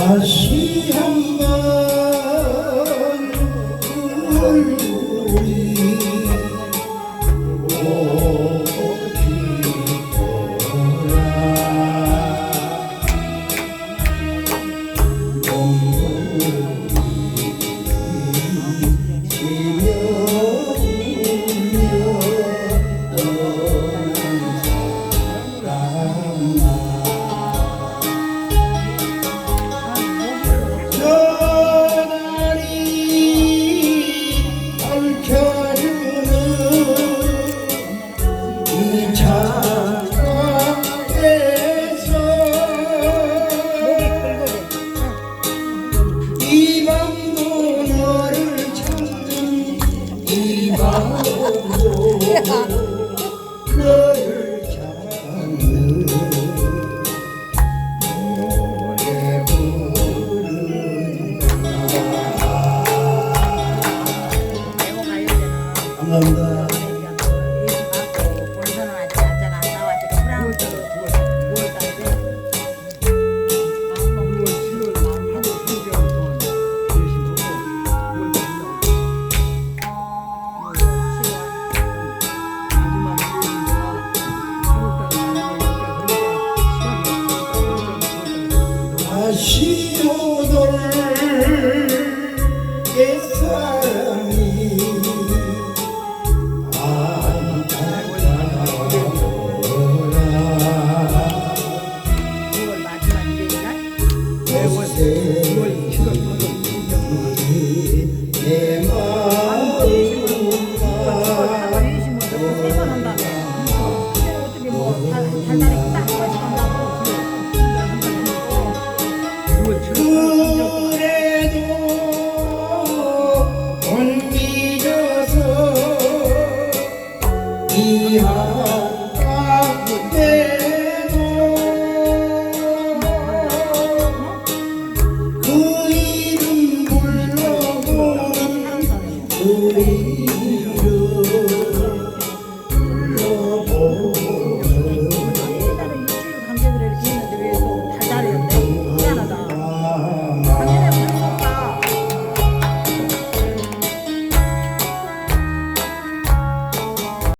다시 한번 울리 아, 네. 감사합니다. Ihan kaukutella